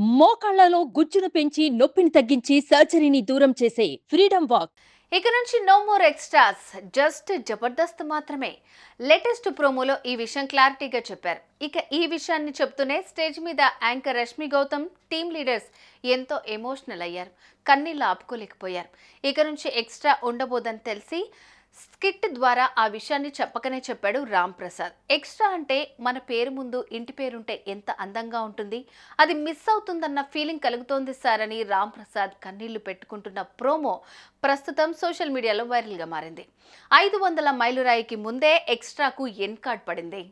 మోకాళ్ళలో గుజ్జును పెంచి నొప్పిని తగ్గించి సర్జరీని దూరం చేసే ఫ్రీడమ్ వాక్. ఇక నుంచి no more extras just Jabardasth మాత్రమే. లేటెస్ట్ ప్రోమోలో ఈ విషయం క్లారిటీగా చెప్పారు. ఇక ఈ విషయాన్ని చెప్తూనే స్టేజ్ మీద anchor Rashmi Gautam team leaders ఎంతో ఎమోషనల్ అయ్యారు. కన్నీళ్ళు ఆపుకోలేకపోయారు. ఇక నుంచి ఎక్స్ట్రా ఉండబోదని తెలిసి స్కిట్ ద్వారా ఆ విషయాన్ని చెప్పకనే చెప్పాడు రామ్ ప్రసాద్. ఎక్స్ట్రా అంటే మన పేరు ముందు ఇంటి పేరుంటే ఎంత అందంగా ఉంటుంది? అది మిస్ అవుతుందన్న ఫీలింగ్ కలుగుతోంది సార్ అని రామ్ ప్రసాద్ కన్నీళ్ళు పెట్టుకుంటున్న ప్రోమో ప్రస్తుతం సోషల్ మీడియాలో వైరల్గా మారింది. ఐదు వందల మైలురాయికి ముందే ఎక్స్ట్రాకు ఎన్ కార్డ్ పడింది.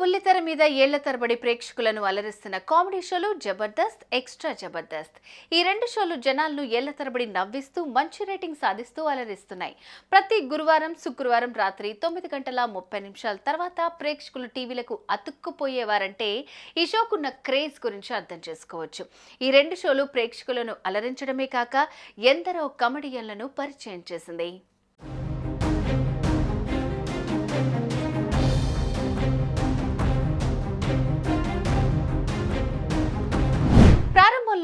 బుల్లితెర మీద ఏళ్ళ తరబడి ప్రేక్షకులను అలరిస్తున్న కామెడీ షోలు జబర్దస్త్ ఎక్స్ట్రా జబర్దస్త్. ఈ రెండు షోలు జనాలను ఏళ్ళ తరబడి నవ్విస్తూ మంచి రేటింగ్ సాధిస్తూ అలరిస్తున్నాయి. ప్రతి గురువారం శుక్రవారం రాత్రి తొమ్మిది గంటల ముప్పై నిమిషాల తర్వాత ప్రేక్షకులు టీవీలకు అతుక్కుపోయేవారంటే ఈ షోకున్న క్రేజ్ గురించి అర్థం చేసుకోవచ్చు. ఈ రెండు షోలు ప్రేక్షకులను అలరించడమే కాక ఎందరో కమెడియన్లను పరిచయం చేసింది.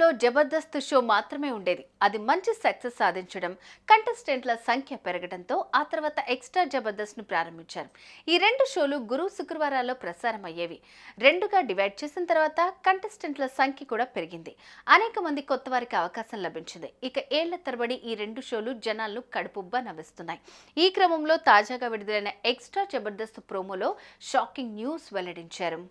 ప్రారంభంలో జబర్దస్త్ షో మాత్రమే ఉండేది. అది మంచి సక్సెస్ సాధించడం కంటెస్టెంట్ల సంఖ్య పెరగడంతో ఆ తర్వాత ఎక్స్ట్రా జబర్దస్త్ను ప్రారంభించారు. ఈ రెండు షోలు గురు శుక్రవారాల్లో ప్రసారం అయ్యేవి రెండుగా డివైడ్ చేసిన తర్వాత కంటెస్టెంట్ల సంఖ్య కూడా పెరిగింది. అనేక మంది కొత్త వారికి అవకాశం లభించింది. ఇక ఏళ్ళ తరబడి ఈ రెండు షోలు జనాలను కడుపుబ్బా నవ్విస్తున్నాయి. ఈ క్రమంలో తాజాగా విడుదలైన ఎక్స్ట్రా జబర్దస్త్ ప్రోమోలో షాకింగ్ న్యూస్ వెల్లడించారు.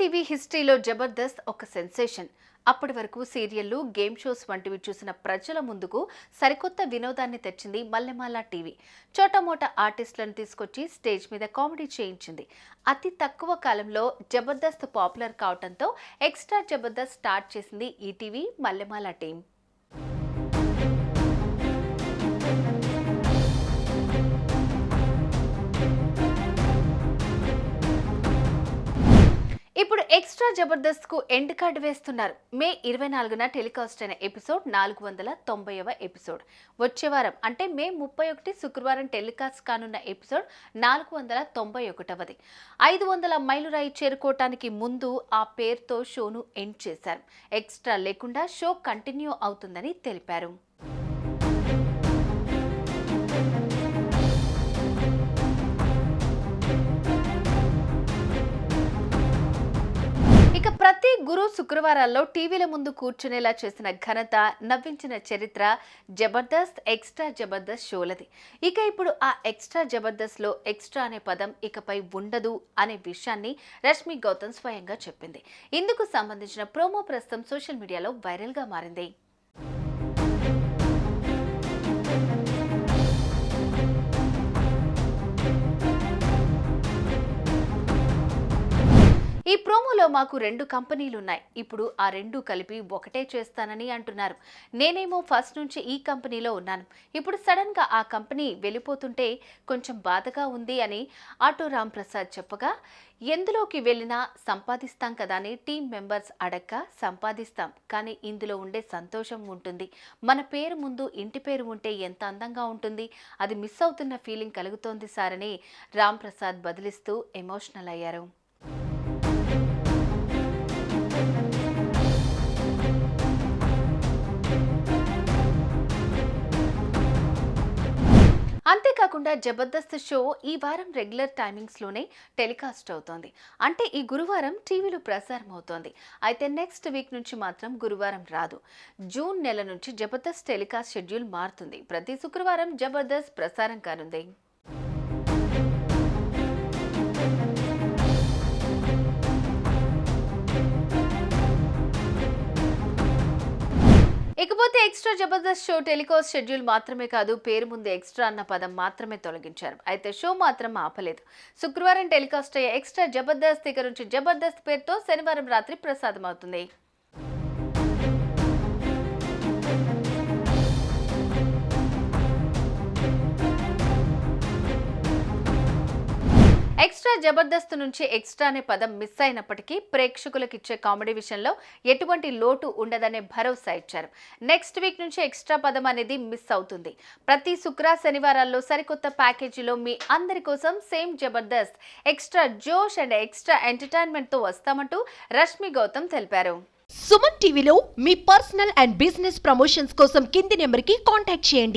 టీవీ హిస్టరీలో జబర్దస్త్ ఒక సెన్సేషన్. అప్పటి వరకు సీరియళ్ళు గేమ్ షోస్ వంటివి చూసిన ప్రజల ముందుకు సరికొత్త వినోదాన్ని తెచ్చింది మల్లెమాల టీవీ. చోటమోట ఆర్టిస్టులను తీసుకొచ్చి స్టేజ్ మీద కామెడీ చేయించింది. అతి తక్కువ కాలంలో జబర్దస్త్ పాపులర్ కావడంతో ఎక్స్ట్రా జబర్దస్త్ స్టార్ట్ చేసింది ఈటీవీ మల్లెమాల టీం ఇప్పుడు ఎక్స్ట్రా జబర్దస్త్కు ఎండ్ కార్డ్ వేస్తున్నారు. మే ఇరవై నాలుగున టెలికాస్ట్ అయిన ఎపిసోడ్ నాలుగు వందల తొంభైవ ఎపిసోడ్. వచ్చే వారం అంటే మే ముప్పై ఒకటి శుక్రవారం టెలికాస్ట్ కానున్న ఎపిసోడ్ నాలుగు వందల తొంభై ఒకటవది. ఐదు వందల మైలురాయి చేరుకోవటానికి ముందు ఆ పేరుతో షోను ఎండ్ చేశారు. ఎక్స్ట్రా లేకుండా షో కంటిన్యూ అవుతుందని తెలిపారు. ఇక ప్రతి గురు శుక్రవారాల్లో టీవీల ముందు కూర్చునేలా చేసిన ఘనత నవ్వించిన చరిత్ర జబర్దస్త్ ఎక్స్ట్రా జబర్దస్త్ షోలది. ఇక ఇప్పుడు ఆ ఎక్స్ట్రా జబర్దస్త్లో ఎక్స్ట్రా అనే పదం ఇకపై ఉండదు అనే విషయాన్ని రష్మి గౌతమ్ స్వయంగా చెప్పింది. ఇందుకు సంబంధించిన ప్రోమో ప్రస్తుతం సోషల్ మీడియాలో వైరల్గా మారింది. ఈ మాకు రెండు కంపెనీలు ఉన్నాయి ఇప్పుడు ఆ రెండు కలిపి ఒకటే చేస్తానని అంటున్నారు. నేనేమో ఫస్ట్ నుంచి ఈ కంపెనీలో ఉన్నాను. ఇప్పుడు సడన్గా ఆ కంపెనీ వెళ్ళిపోతుంటే కొంచెం బాధగా ఉంది అని ఆటో రామ్ ప్రసాద్ చెప్పగా ఎందులోకి వెళ్ళినా సంపాదిస్తాం కదా అని టీం మెంబర్స్ అడక్క సంపాదిస్తాం కానీ ఇందులో ఉండే సంతోషం ఉంటుంది. మన పేరు ముందు ఇంటి పేరు ఉంటే ఎంత అందంగా ఉంటుంది. అది మిస్ అవుతున్న ఫీలింగ్ కలుగుతోంది సార్ అని రామ్ ప్రసాద్ బదిలిస్తూ ఎమోషనల్ అయ్యారు. అంతేకాకుండా జబర్దస్త్ షో ఈ వారం రెగ్యులర్ టైమింగ్స్లోనే టెలికాస్ట్ అవుతోంది. అంటే ఈ గురువారం టీవీలో ప్రసారం అవుతోంది అయితే నెక్స్ట్ వీక్ నుంచి మాత్రం గురువారం రాదు. జూన్ నెల నుంచి జబర్దస్త్ టెలికాస్ట్ షెడ్యూల్ మారుతుంది. ప్రతి శుక్రవారం జబర్దస్త్ ప్రసారం కానుంది. ఇకపోతే extra Jabardasth show telecast schedule మాత్రమే కాదు పేరు ముందు ఎక్స్ట్రా అన్న పదం మాత్రమే తొలగించారు. అయితే షో మాత్రం ఆపలేదు. శుక్రవారం టెలికాస్ట్ అయ్యే ఎక్స్ట్రా జబర్దస్త్ ఇక నుంచి జబర్దస్త్ పేరుతో శనివారం రాత్రి ప్రసాదం అవుతుంది ఎక్స్ట్రా జబర్దస్త్ నుంచి ఎక్స్ట్రా అనే పదం మిస్ అయినప్పటికీ ప్రేక్షకులకు ఇచ్చే కామెడీ విషయంలో ఎటువంటి లోటు ఉండదనే భరోసా ఇచ్చారు. నెక్స్ట్ వీక్ నుంచి ఎక్స్ట్రా పదం అనేది మిస్ అవుతుంది. ప్రతి శుక్ర శనివారాల్లో సరికొత్త ప్యాకేజీలో మీ అందరి కోసం సేమ్ జబర్దస్త్ ఎక్స్ట్రా జోష్ అండ్ ఎక్స్ట్రా ఎంటర్టైన్మెంట్తో వస్తామంటూ రష్మి గౌతమ్ తెలిపారు. సుమన్ టీవీలో మీ పర్సనల్ అండ్ బిజినెస్ ప్రమోషన్స్ కోసం కింది నెంబర్కి కాంటాక్ట్ చేయండి.